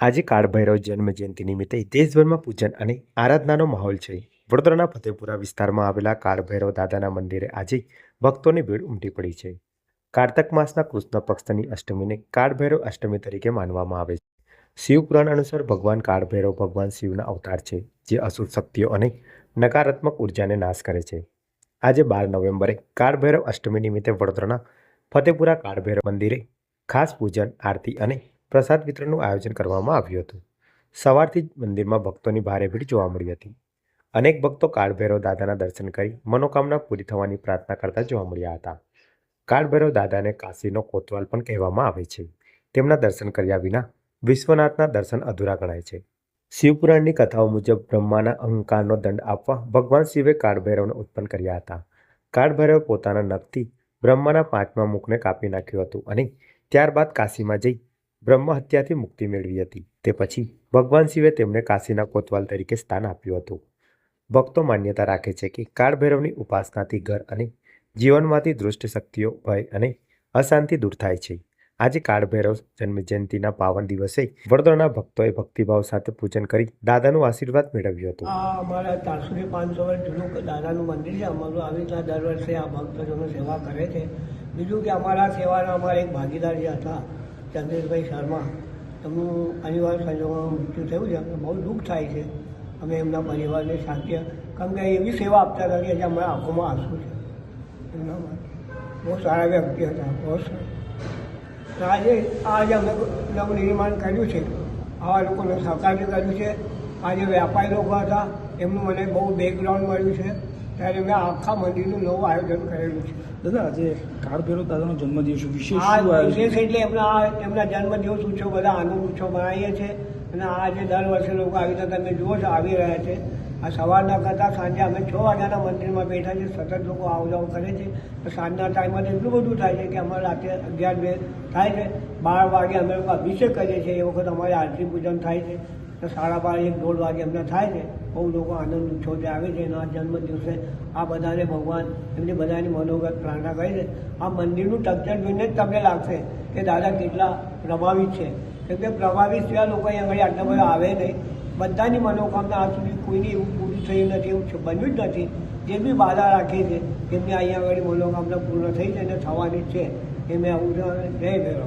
આજે કાળભૈરવ જન્મ જયંતિ નિમિત્તે દેશભરમાં પૂજન અને આરાધનાનો માહોલ છે. વડોદરાના ફતેપુરા વિસ્તારમાં આવેલા કાળભૈરવ દાદાના મંદિરે આજે ભક્તોની ભીડ ઉમટી પડી છે. કારતક માસના કૃષ્ણ પક્ષની અષ્ટમીને કાળભૈરવ અષ્ટમી તરીકે માનવામાં આવે છે. શિવપુરાણ અનુસાર ભગવાન કાળભૈરવ ભગવાન શિવના અવતાર છે, જે અસુર શક્તિઓ અને નકારાત્મક ઉર્જાને નાશ કરે છે. આજે બાર નવેમ્બરે કાળભૈરવ અષ્ટમી નિમિત્તે વડોદરાના ફતેપુરા કાળભૈરવ મંદિરે ખાસ પૂજન, આરતી અને પ્રસાદ વિતરણનું આયોજન કરવામાં આવ્યું હતું. સવારથી જ મંદિરમાં ભક્તોની ભારે ભીડ જોવા મળી હતી. અનેક ભક્તો કાળભૈરવ દાદાના દર્શન કરી મનોકામના પૂરી થવાની પ્રાર્થના કરતા જોવા મળ્યા હતા. કાળભૈરવ દાદાને કાશીનો કોતવાલ પણ કહેવામાં આવે છે. તેમના દર્શન કર્યા વિના વિશ્વનાથના દર્શન અધૂરા ગણાય છે. શિવપુરાણની કથાઓ મુજબ બ્રહ્માના અહંકારનો દંડ આપવા ભગવાન શિવે કાળભૈરવને ઉત્પન્ન કર્યા હતા. કાળભૈરવ પોતાના નખથી બ્રહ્માના પાંચમા મુખને કાપી નાખ્યું હતું અને ત્યારબાદ કાશીમાં જઈ બ્રહ્મ હત્યાથી મુક્તિ મેળવી હતી. તે પછી ભગવાન શિવે તેમને કાશીના કોતવાલ તરીકે સ્થાન આપ્યું હતું. ભક્તો માન્યતા રાખે છે કે કાળભૈરવની ઉપાસનાથી ઘર અને જીવનમાંથી દૃષ્ટ શક્તિઓ, ભય અને અશાંતિ દૂર થાય છે. આજે કાળભૈરવ જન્મ જયંતિના પાવન દિવસે વડોદરાના ભક્તોએ ભક્તિભાવ સાથે પૂજન કરી દાદાનું આશીર્વાદ મેળવ્યું હતું. અમારા ચારસોથી પાંચસો વર્ષ જૂનું દાદાનું મંદિર છે. અમારું આવી રીતના દર વર્ષે આ ભક્તજનો સેવા કરે છે. બીજું કે અમારા સેવાના અમારા એક ભાગીદાર હતા ચંદ્રેશભાઈ શર્મા, એમનું અનિવાર્ય સંજોગોમાં મૃત્યુ થયું છે. અમને બહુ દુઃખ થાય છે. અમે એમના પરિવારને શાંતિ કારણ કે એવી સેવા આપતા હતા કે જે અમારા આંખોમાં આંસુ છે. એમના બહુ સારા વ્યક્તિ હતા. બહુ સારા. આજે આજે અમે નવનિર્માણ કર્યું છે. આવા લોકોને સહકાર્ય કર્યું છે. આજે વ્યાપારી લોકો હતા. એમનું મને બહુ બેકગ્રાઉન્ડ મળ્યું છે. ત્યારે મેં આખા મંદિરનું નવું આયોજન કરેલું છે. દાદા આજે દાદાનો જન્મદિવસ વિશેષ વિશેષ એટલે એમના એમના જન્મદિવસ ઉત્સવ બધા આનંદ ઉત્સવ મનાવીએ છીએ. અને આજે દર વર્ષે લોકો આવી રીતે તમે જુઓ છો આવી રહ્યા છે. આ સવારના કરતાં સાંજે અમે છ વાગ્યાના મંદિરમાં બેઠા છે સતત લોકો આવ જાવ કરે છે. તો સાંજના ટાઈમમાં એટલું બધું થાય છે કે અમારે રાત્રે અગિયાર બે થાય છે. બાર વાગે અમે લોકો અભિષેક કરીએ છીએ. એ વખત અમારે આરતી પૂજન થાય છે. તો સાડા બાર એક દોઢ વાગે એમને થાય છે. બહુ લોકો આનંદ ઉત્સવથી આવે છે, એના જન્મ દિવસે આ બધાને ભગવાન એમની બધાની મનોગત પ્રાર્થના કરી છે. આ મંદિરનું સ્ટ્રક્ચર જોઈને જ તમને લાગશે કે દાદા કેટલા પ્રભાવિત છે. કેમ કે પ્રભાવિત થયા લોકો અહીંયા આગળ આટલા બધા આવે નહીં. બધાની મનોકામના આજ સુધી કોઈની એવું પૂરી થઈ નથી, એવું બન્યું જ નથી. જે બી બાધા રાખી છે, એમની અહીંયા આગળ મનોકામના પૂર્ણ થઈ છે અને થવાની છે. એ મેં આવું જય ભૈરવ